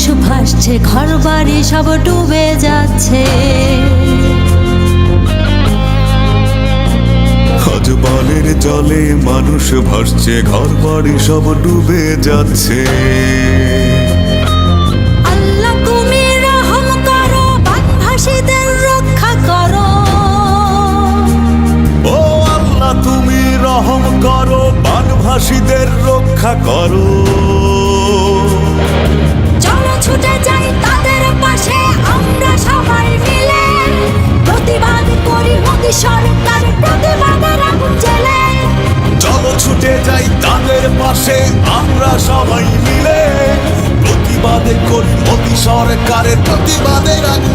মানুষ ভাসছে ঘর বাড়ি সব ডুবে যাচ্ছে। আজ জলে মানুষ ভাসছে ঘর বাড়ি সব ডুবে যাচ্ছে। আল্লাহ তুমি রহম করো বানভাসীদের রক্ষা করো। সরকার ছুটে যাই তাদের পাশে আমরা সবাই মিলে। প্রতিবাদে করি মোদী সরকারের প্রতিবাদের আগুন